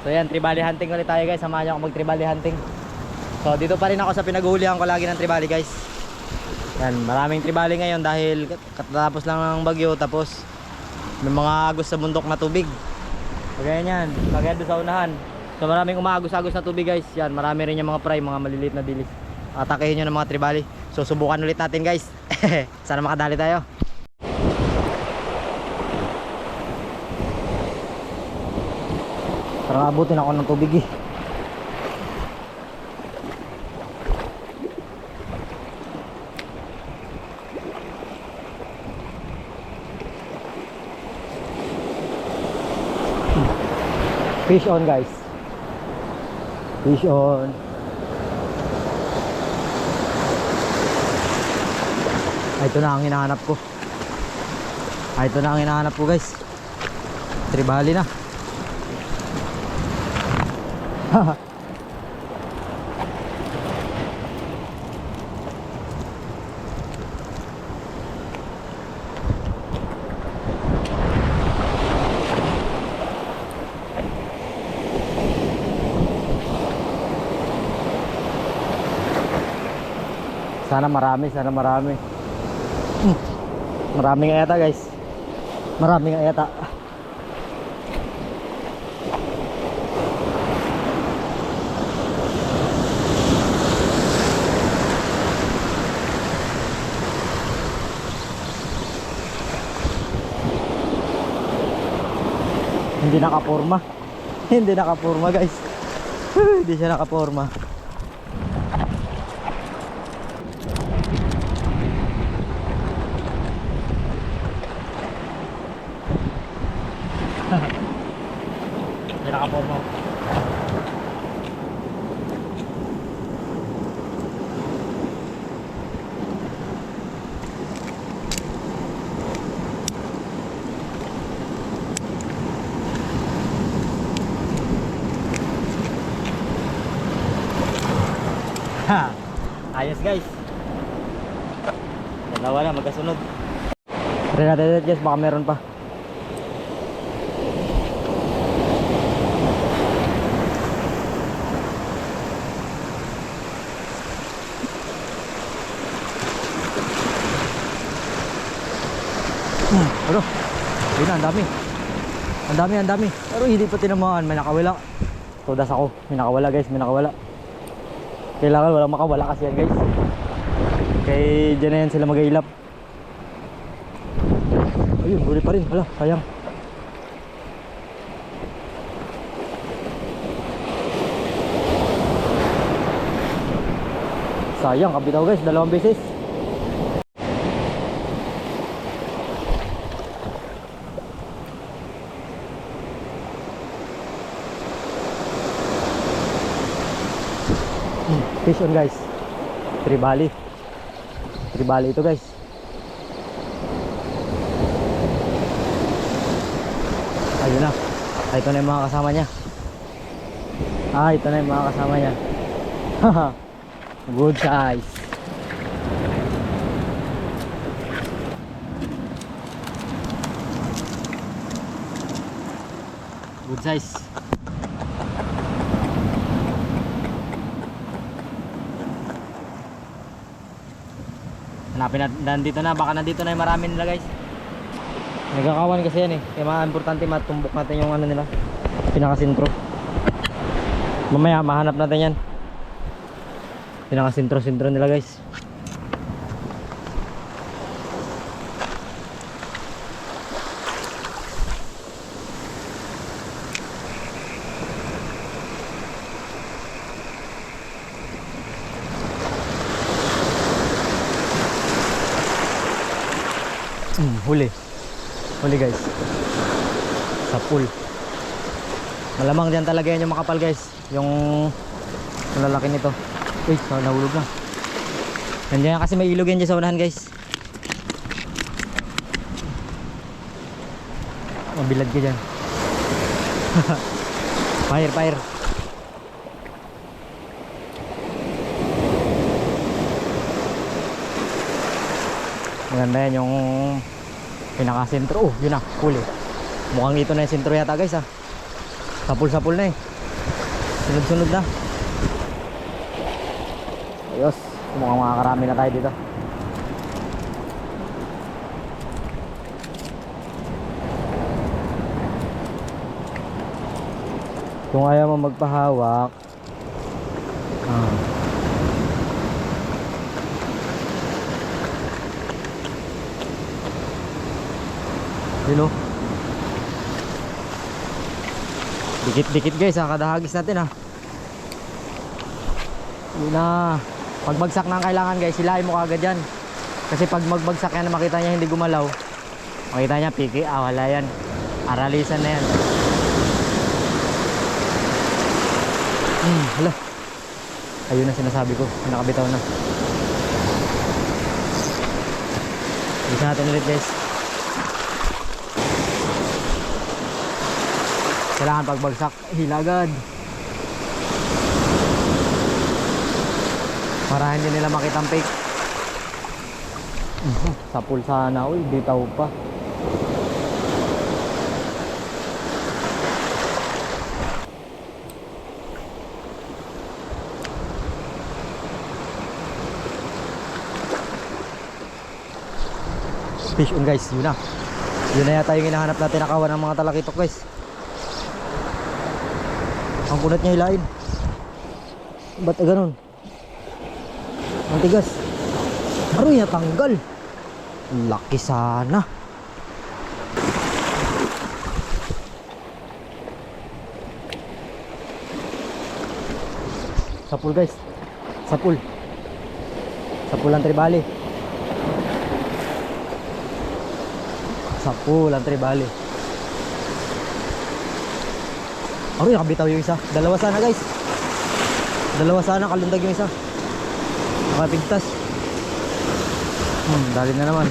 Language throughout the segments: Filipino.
So yan, tribali hunting ulit tayo guys. Samahan niyo ako mag tribali hunting. So dito pa rin ako sa pinaguhulihan ko lagi ng tribali guys. Yan, maraming tribali ngayon dahil kat- katatapos lang ng bagyo tapos may mga agos sa bundok na tubig. So ganyan yan, kagaya doon sa unahan. So maraming umaagos-agos na tubig guys. Yan, marami rin yung mga fry, mga maliliit na dilis. Atakehin nyo ng mga tribali. So subukan ulit natin guys. Sana makadali tayo. Parang abutin ako ng tubig eh. Fish on guys. Fish on. Ay, ito na ang hinahanap ko. Ay, ito na ang hinahanap ko guys. Tribali na. Sana marami, sana marami. Hmm. Marami nga yata guys. Marami nga Hindi nakapurma. Hindi nakapurma guys. Hindi siya nakapurma. Hindi nakapurma. Ha! Ayos guys. Dalawa na magkasunod. Try natin ulit guys, baka meron pa. Hmm, ano? Ayun na, ang dami. Ang dami, ang dami. Pero hindi pa tinamaan, may nakawala. Todas ako, may nakawala guys, may nakawala. Kailangan walang makawala kasi yan guys. Kay dyan na yan sila mag-ailap. Ayun, huli pa rin. Hala, sayang. Sayang, kabitaw guys, dalawang beses. Hmm, Fish on guys. Tribali. Tribali ito guys. Ayun na. Ah, ito na yung mga kasama niya. Ah, ito na yung mga kasama niya. Good size. Good size. Natin, nandito na, baka nandito na yung marami nila guys. Nagkakawan kasi yan eh. Kaya mga importante matumbok natin yung ano nila. Pinakasintro. Mamaya mahanap natin yan. Pinakasintro-sintro nila guys. Hmm, huli. Huli guys. Sa pool. Malamang diyan talaga yan yung makapal guys. Yung malalaki nito. Uy, nahulog na. Nandiyan kasi may ilog yan dyan sa unahan guys. Mabilad ka dyan. fire, fire. Maganda yan yung pinaka-sentro. Oh, yun na, huli. Mukhang ito na yung sentro yata guys ah. Sapul-sapul na eh. Sunod-sunod na. Ayos. Mukhang makakarami na tayo dito. Kung ayaw mo magpahawak, Yun oh. Dikit-dikit guys ha, kada hagis natin ha. Yun na. Pagbagsak na ang kailangan guys, hilahin mo kagad yan. Kasi pag magbagsak yan, makita niya hindi gumalaw. Makita niya, piki, ah wala yan. Aralisan na yan. Hmm, hala. Ayun na sinasabi ko, nakabitaw na. Bisa natin ulit guys. Kailangan pagbagsak, hilagad. Para hindi nila makita ang fake. Mhm, Sapul sana, uy, bitaw pa. Fish on guys, yun na. Yun na yata yung hinahanap natin nakawan ng mga talakitok guys. Ang kunat niya hilain. Ba't ah, ganun? Ang tigas. Aroy, natanggal. Laki sana. Sapul guys. Sapul. Sapul ang tribali. Sapul ang tribali. Aroy, nakabitaw yung isa. Dalawa sana guys. Dalawa sana, kalundag yung isa. Nakapigtas. Hmm, dali na naman.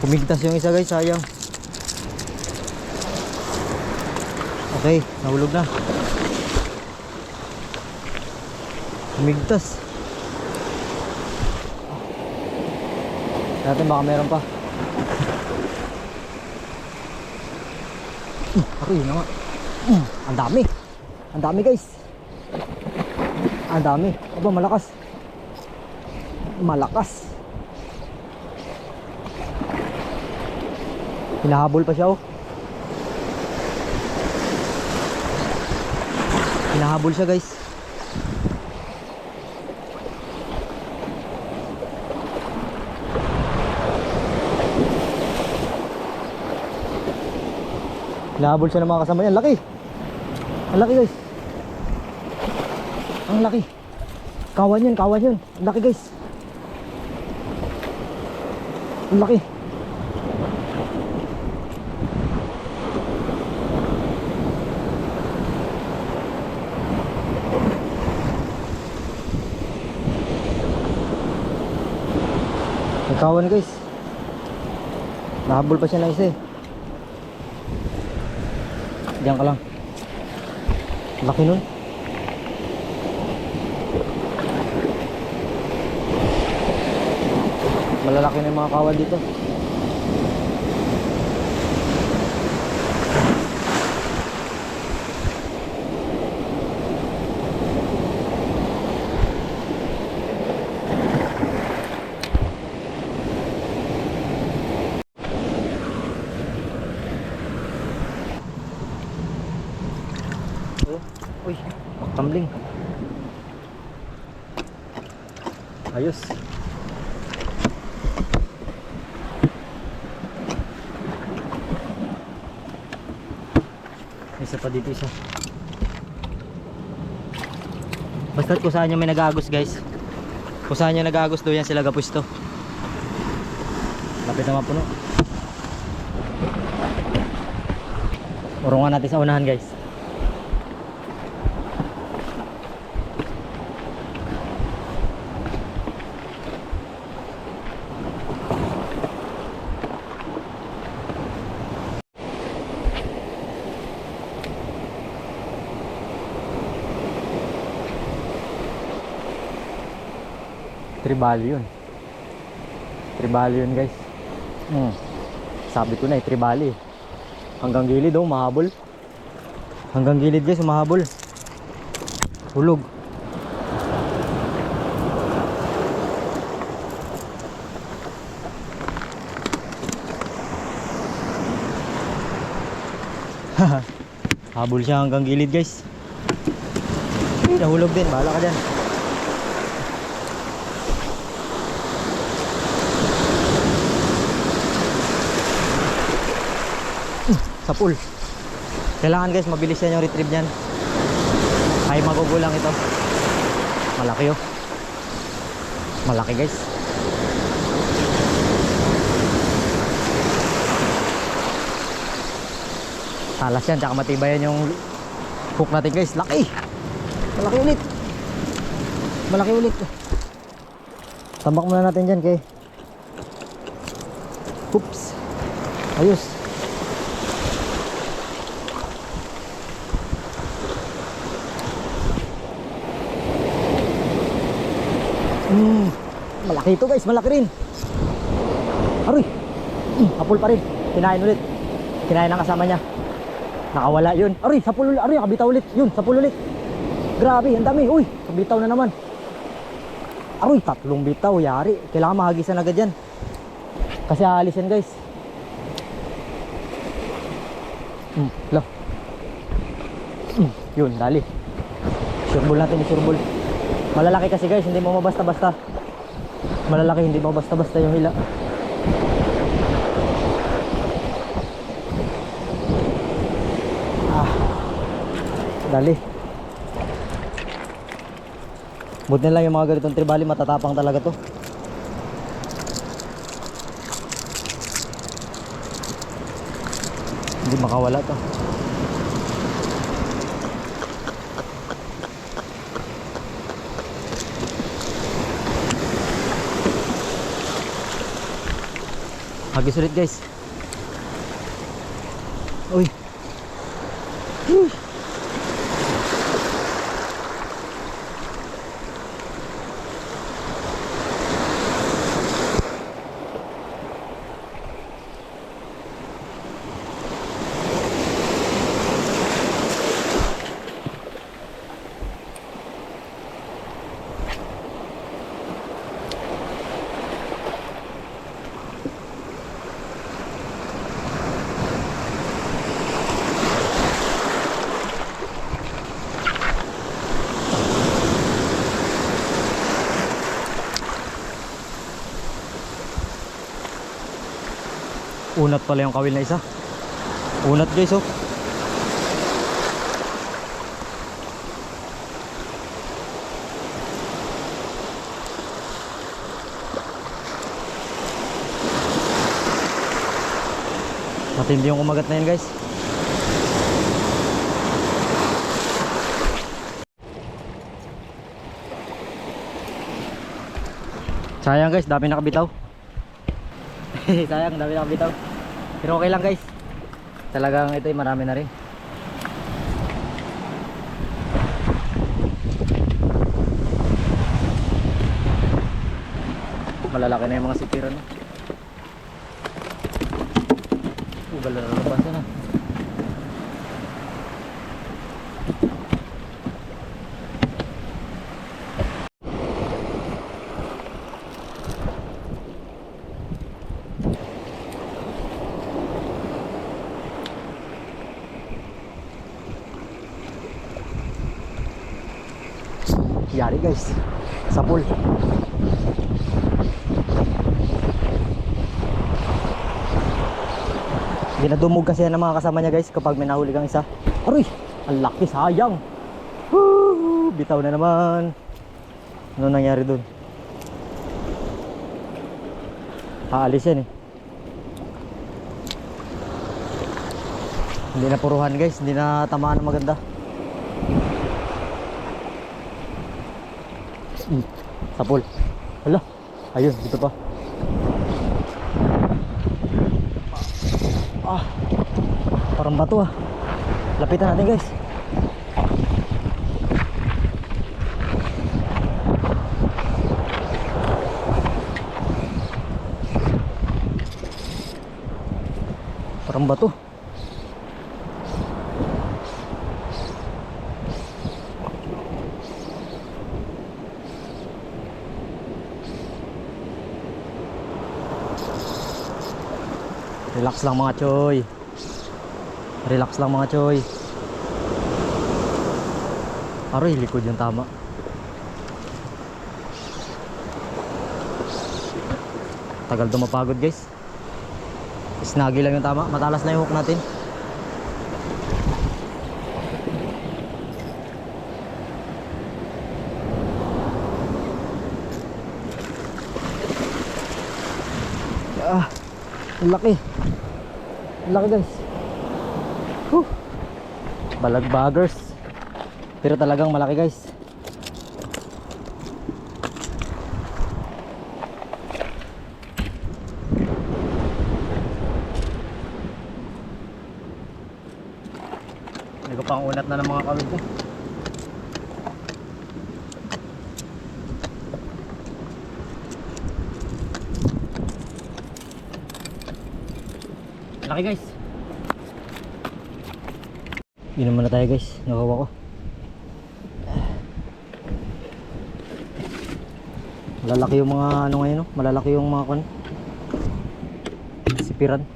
Kumigtas yung isa guys, sayang. Okay, nahulog na. Kumigtas. Natin baka meron pa. Hmm, ako yun naman. Mm, ang dami. Ang dami guys. Ang dami. Aba malakas. Malakas. Hinahabol pa siya oh. Hinahabol siya guys. Hinahabol siya ng mga kasama niya. Laki! Ang laki guys. Ang laki. Kawan yun, kawan yun. Ang laki guys. Ang laki. May kawan guys. Nahabol pa siya ng isa eh. Diyan ka lang. Laki nun. Malalaki na yung mga kawal dito. Oh, uy, tumbling. Ayos. Isa pa dito isa. Basta kung saan yung may nagagos guys. Kung saan yung nagagos doon yan sila gapusto. Lapit na mapuno. Urungan natin sa unahan guys. Tribali yun. Tribali yun guys. Hmm. Sabi ko na eh, tribali. Hanggang gilid oh, mahabol. Hanggang gilid guys, mahabol. Hulog. Habol siya hanggang gilid guys. Nahulog din. Bahala ka dyan. Sa pool. Kailangan guys, mabilis yan yung retrieve niyan. Ay magugulang ito. Malaki oh. Malaki guys. Talas yan, tsaka matibay yan yung hook natin guys. Laki! Malaki ulit. Malaki ulit. Tambak muna natin dyan kay. Oops. Ayos. Hmm, malaki ito guys, malaki rin. Aroy. Hmm, hapol pa rin. Kinain ulit. Kinain ng kasama niya. Nakawala yun. Aroy, sa pulo ulit. Aroy, kabitaw ulit. Yun, sa pulo ulit. Grabe, ang dami. Uy, kabitaw na naman. Aroy, tatlong bitaw. Yari. Kailangan mahagisan agad yan. Kasi aalis yan guys. Hmm, lo. Hmm, yun, dali. Sureball natin, sureball. Malalaki kasi guys, hindi mo mabasta-basta. Malalaki, hindi mo basta-basta yung hila. Ah. Dali. Buti lang yung mga ganitong tribali, matatapang talaga to. Hindi makawala to. Hagis ulit guys. Unat pala yung kawil na isa. Unat guys oh. Matindi yung kumagat na yun guys. Sayang guys, dami nakabitaw. Sayang, dami nakabitaw. Pero okay lang guys. Talagang ito ay marami na rin. Malalaki na yung mga sipiran. No? Ugal na nalabasan na. Yari guys. Sa pool. Dinadumog kasi yan ng mga kasama niya guys kapag may nahuli kang isa. Aroy! Ang laki sayang! Woo! Bitaw na naman. Ano nangyari dun? Aalis yan eh. Hindi na puruhan guys, hindi na tamaan ng maganda. Hmm, Sa pool. Hala, ayun, dito pa. Ah, parang bato ah. Lapitan natin guys. Parang bato. Relax lang mga choy. Relax lang mga choy. Aroy, likod yung tama. Tagal to mapagod guys. Snaggy lang yung tama. Matalas na yung hook natin. Ah, ang laki. Laki guys. Whew. Balagbaggers. Pero talagang malaki guys. Nagpang unat na ng mga kawid ko. Laki guys. Inom muna tayo guys. Nakawa ko. Malalaki yung mga ano ngayon, no? malalaki yung mga kon. Sipiran.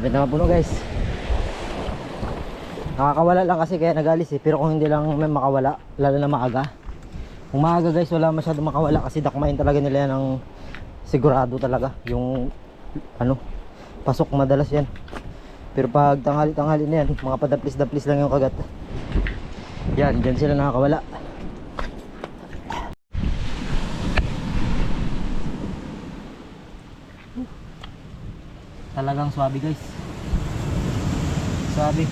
Lapit na mapuno guys. Nakakawala lang kasi kaya nagalis eh. Pero kung hindi lang may makawala, lalo na maaga. Kung maaga guys, wala masyadong makawala kasi dakmain talaga nila yan ng sigurado talaga. Yung ano, pasok madalas yan. Pero pag tanghali-tanghali na yan, mga padaplis-daplis lang yung kagat. Yan, dyan sila nakakawala. Talagang swabe guys. Swabe.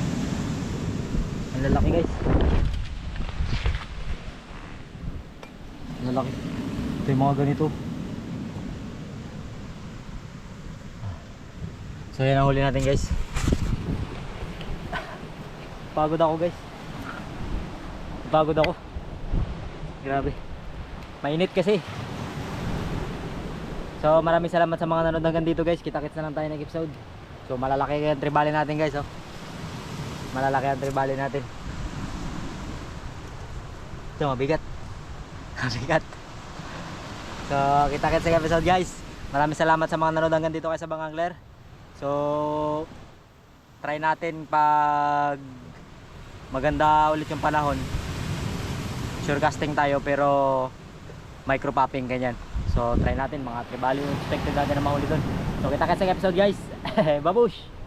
Ang lalaki guys. Lalaki. Ito yung mga ganito. So yan ang huli natin guys. Pagod ako guys. Pagod ako. Grabe. Mainit kasi. So maraming salamat sa mga nanonood hanggang dito guys. Kita-kits na lang tayo ng episode. So malalaki yung tribali natin guys oh. Malalaki ang tribali natin. So mabigat. Mabigat. So kita-kits sa episode guys. Maraming salamat sa mga nanonood hanggang dito guys sa Bangangler. So try natin pag maganda ulit yung panahon. Sure tayo pero micro popping ganyan. So try natin mga tribali expected natin na mahuli doon. So kita-kits sa episode guys. Babush!